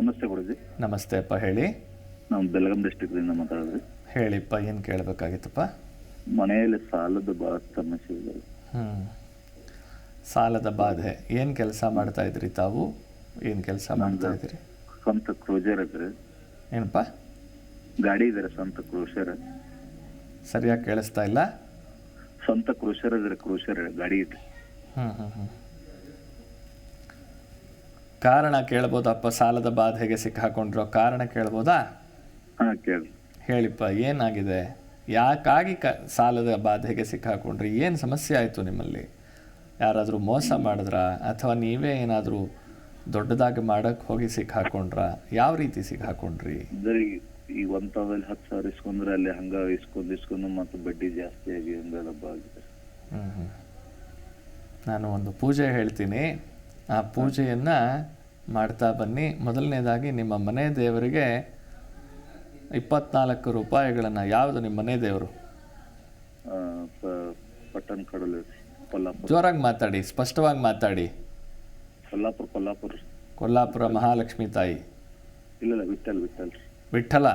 ನಮಸ್ತೆ ಗುರುಜಿ. ನಮಸ್ತೆ ಅಪ್ಪ ಹೇಳಿ. ನಾವು ಬೆಳಗಾಂ ಡಿಸ್ಟಿಕ್ದಿಂದ ಮಾತಾಡೋದು. ಹೇಳಿಪ್ಪ ಏನು ಕೇಳಬೇಕಾಗಿತ್ತಪ್ಪ? ಮನೆಯಲ್ಲಿ ಸಾಲದ ಬಾಧೆ ಸಮಸ್ಯೆ ಇದೆ. ಹ್ಞೂ ಸಾಲದ ಬಾಧೆ ಏನು ಕೆಲಸ ಮಾಡ್ತಾ ಇದ್ರಿ ತಾವು? ಏನು ಕೆಲಸ ಮಾಡ್ತಾ ಇದ್ರಿ ಸ್ವಂತ ಕ್ರೂಜರ್ ಇದ್ರಿ. ಏನಪ್ಪ? ಗಾಡಿ ಇದ್ರೆ ಸ್ವಂತ ಕ್ರೂಷರ್ ಸರಿಯಾಗಿ ಕೇಳಿಸ್ತಾ ಇಲ್ಲ? ಸ್ವಂತ ಕ್ರೂಷರ್ ಇದ್ರೆ ಕ್ರೂಷರ್ ಗಾಡಿ ಇದ್ರಿ. ಹ್ಞೂ ಹ್ಞೂ ಹ್ಞೂ ಕಾರಣ ಕೇಳ್ಬೋದಪ್ಪ ಸಾಲದ ಬಾಧೆಗೆ ಸಿಕ್ಕಾಕೊಂಡಿರೋ ಕಾರಣ ಕೇಳ್ಬೋದಾ? ಹೇಳಿಪ್ಪ ಏನಾಗಿದೆ? ಯಾಕಾಗಿ ಕ ಸಾಲದ ಬಾಧೆಗೆ ಸಿಕ್ಕಾಕೊಂಡ್ರಿ? ಏನು ಸಮಸ್ಯೆ ಆಯಿತು ನಿಮ್ಮಲ್ಲಿ? ಯಾರಾದರೂ ಮೋಸ ಮಾಡಿದ್ರಾ? ಅಥವಾ ನೀವೇ ಏನಾದರೂ ದೊಡ್ಡದಾಗಿ ಮಾಡಕ್ ಹೋಗಿ ಸಿಕ್ಕಾಕೊಂಡ್ರಾ? ಯಾವ ರೀತಿ ಸಿಕ್ಕಾಕೊಂಡ್ರಿ? ಹಾಕೊಂಡ್ರಿ ಈ- ಒಂದ್ ತಾವಲ್ಲಿ ಹತ್ತು ಸಾವಿರ ಇಸ್ಕೊಂಡ್ರೆ ಅಲ್ಲಿ ಹಂಗ ಇಸ್ಕೊಂಡ್ ಇಸ್ಕೊಂಡು ಮತ್ತೆ ಬಡ್ಡಿ ಜಾಸ್ತಿ ಆಗಿ ಹಂಗ ಲಭ್ಯ ಆಗಿದೆ ನಾನು ಒಂದು ಪೂಜೆ ಹೇಳ್ತೀನಿ. ಆ ಪೂಜೆಯನ್ನು ಮಾಡ್ತಾ ಬನ್ನಿ. ಮೊದಲನೇದಾಗಿ ನಿಮ್ಮ ಮನೆ ದೇವರಿಗೆ ಇಪ್ಪತ್ನಾಲ್ಕು ರೂಪಾಯಿಗಳನ್ನು. ಯಾವುದು ನಿಮ್ಮ ಮನೆ ದೇವರು? ಪಟ್ಟಣ ಕಡಲು ಕೊಲ್ಲಾಪುರ. ಜೋರಾಗಿ ಮಾತಾಡಿ ಸ್ಪಷ್ಟವಾಗಿ ಮಾತಾಡಿ. ಕೊಲ್ಲಾಪುರ ಕೊಲ್ಲಾಪುರ. ಕೊಲ್ಲಾಪುರ ಮಹಾಲಕ್ಷ್ಮಿ ತಾಯಿ. ಇಲ್ಲ ವಿಠಲ್ ವಿಠಲ್ ವಿಠಲ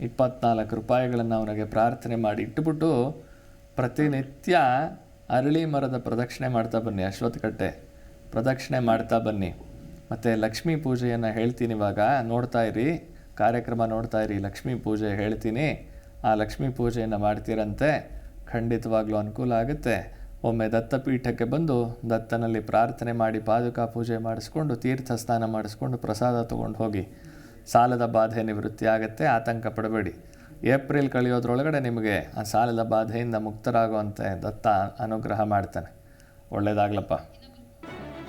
ಇಪ್ಪತ್ನಾಲ್ಕು ರೂಪಾಯಿಗಳನ್ನು ಅವನಿಗೆ ಪ್ರಾರ್ಥನೆ ಮಾಡಿ ಇಟ್ಟುಬಿಟ್ಟು ಪ್ರತಿನಿತ್ಯ ಅರಳಿ ಮರದ ಪ್ರದಕ್ಷಿಣೆ ಮಾಡ್ತಾ ಬನ್ನಿ ಅಶ್ವತ್ಥಕಟ್ಟೆ. ಪ್ರದಕ್ಷಿಣೆ ಮಾಡ್ತಾ ಬನ್ನಿ. ಮತ್ತು ಲಕ್ಷ್ಮೀ ಪೂಜೆಯನ್ನು ಹೇಳ್ತೀನಿ ಇವಾಗ. ನೋಡ್ತಾ ಇರಿ. ಕಾರ್ಯಕ್ರಮ ನೋಡ್ತಾ ಇರಿ. ಲಕ್ಷ್ಮೀ ಪೂಜೆ ಹೇಳ್ತೀನಿ. ಆ ಲಕ್ಷ್ಮೀ ಪೂಜೆಯನ್ನು ಮಾಡ್ತೀರಂತೆ. ಖಂಡಿತವಾಗ್ಲೂ ಅನುಕೂಲ ಆಗುತ್ತೆ. ಒಮ್ಮೆ ದತ್ತಪೀಠಕ್ಕೆ ಬಂದು ದತ್ತನಲ್ಲಿ ಪ್ರಾರ್ಥನೆ ಮಾಡಿ ಪಾದುಕಾ ಪೂಜೆ ಮಾಡಿಸ್ಕೊಂಡು ತೀರ್ಥ ಸ್ನಾನ ಮಾಡಿಸ್ಕೊಂಡು ಪ್ರಸಾದ ತೊಗೊಂಡು ಹೋಗಿ. ಸಾಲದ ಬಾಧೆ ನಿವೃತ್ತಿ ಆಗುತ್ತೆ. ಆತಂಕ ಪಡಬೇಡಿ. ಏಪ್ರಿಲ್ ಕಳೆಯೋದ್ರೊಳಗಡೆ ನಿಮಗೆ ಆ ಸಾಲದ ಬಾಧೆಯಿಂದ ಮುಕ್ತರಾಗುವಂತೆ ದತ್ತ ಅನುಗ್ರಹ ಮಾಡ್ತಾನೆ. ಒಳ್ಳೆಯದಾಗ್ಲಪ್ಪ